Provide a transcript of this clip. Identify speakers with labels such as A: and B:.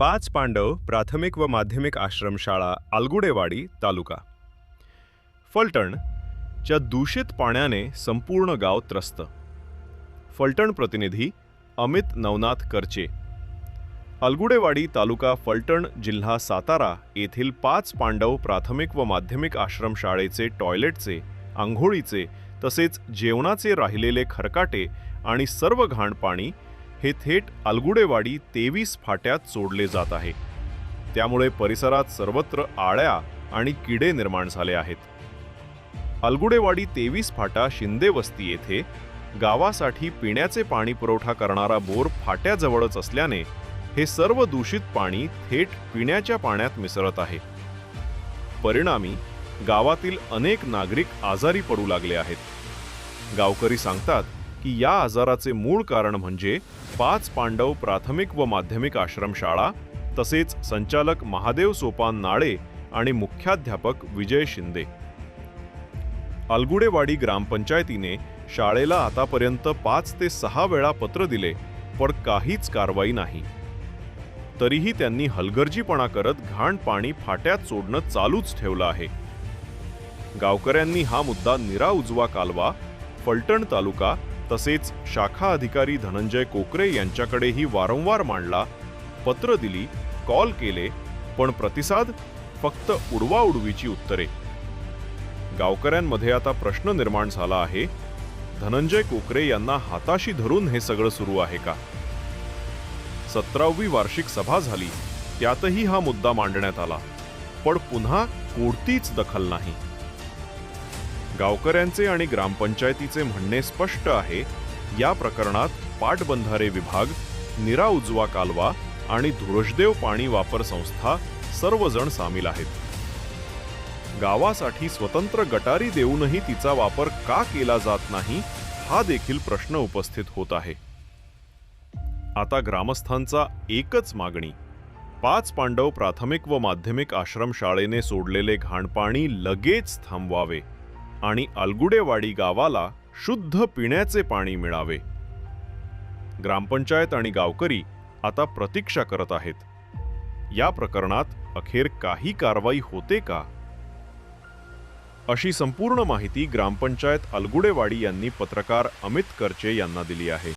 A: पाच पांडव प्राथमिक व माध्यमिक आश्रमशाळा आलगुडेवाडी तालुका. फलटण च्या दूषित पाण्याने संपूर्ण गाव त्रस्त. फलटण प्रतिनिधी अमित नवनाथ करचे. अलगुडेवाडी तालुका फलटण जिल्हा सातारा येथील पाच पांडव प्राथमिक व माध्यमिक आश्रमशाळेचे टॉयलेटचे आंघोळीचे तसेच जेवणाचे राहिलेले खरकाटे आणि सर्व घाण पाणी हे थेट अलगुडेवाडी तेवीस फाट्यात सोडले जात आहे. त्यामुळे परिसरात सर्वत्र आळ्या आणि किडे निर्माण झाले आहेत. अलगुडेवाडी तेवीस फाटा शिंदे वस्ती येथे गावासाठी पिण्याचे पाणी पुरवठा करणारा बोर फाट्याजवळच असल्याने हे सर्व दूषित पाणी थेट पिण्याच्या पाण्यात मिसळत आहे. परिणामी गावातील अनेक नागरिक आजारी पडू लागले आहेत. गावकरी सांगतात की या आजाराचे मूळ कारण म्हणजे पाच पांडव प्राथमिक व माध्यमिक आश्रमशाळा तसेच संचालक महादेव सोपान नाळे आणि मुख्याध्यापक विजय शिंदे. अलगुडेवाडी ग्रामपंचायतीने शाळेला आतापर्यंत पाच ते सहा वेळा पत्र दिले पण काहीच कारवाई नाही. तरीही त्यांनी हलगर्जीपणा करत घाण पाणी फाट्यात सोडणं चालूच ठेवलं आहे. गावकऱ्यांनी हा मुद्दा निरा उजवा कालवा फलटण तालुका तसेच शाखा अधिकारी धनंजय कोकरे यांच्याकडेही वारंवार मांडला पत्र दिली कॉल केले पण प्रतिसाद फक्त उडवाउडवीची उत्तरे. गावकऱ्यांमध्ये आता प्रश्न निर्माण झाला आहे धनंजय कोकरे यांना हाताशी धरून हे सगळं सुरू आहे का? सतरावी वार्षिक सभा झाली त्यातही हा मुद्दा मांडण्यात आला पण पुन्हा कोणतीच दखल नाही. गावकऱ्यांचे आणि ग्रामपंचायतीचे म्हणणे स्पष्ट आहे. या प्रकरणात पाटबंधारे विभाग निरा उजवा कालवा आणि धुरशदेव पाणी वापर संस्था सर्वजण सामील आहेत. गावासाठी स्वतंत्र गटारी देऊनही तिचा वापर का केला जात नाही हा देखील प्रश्न उपस्थित होत आहे. आता ग्रामस्थांचा एकच मागणी. पाच पांडव प्राथमिक व माध्यमिक आश्रमशाळेने सोडलेले घाणपाणी लगेच थांबवावे. आणि अलगुडेवाडी गावाला शुद्ध पिण्याचे पाणी मिळावे. ग्रामपंचायत आणि गावकरी आता प्रतीक्षा करत आहेत. या प्रकरणात अखेर काही कारवाई होते का? अशी संपूर्ण माहिती ग्रामपंचायत अलगुडेवाडी यांनी पत्रकार अमित करचे यांना दिली आहे.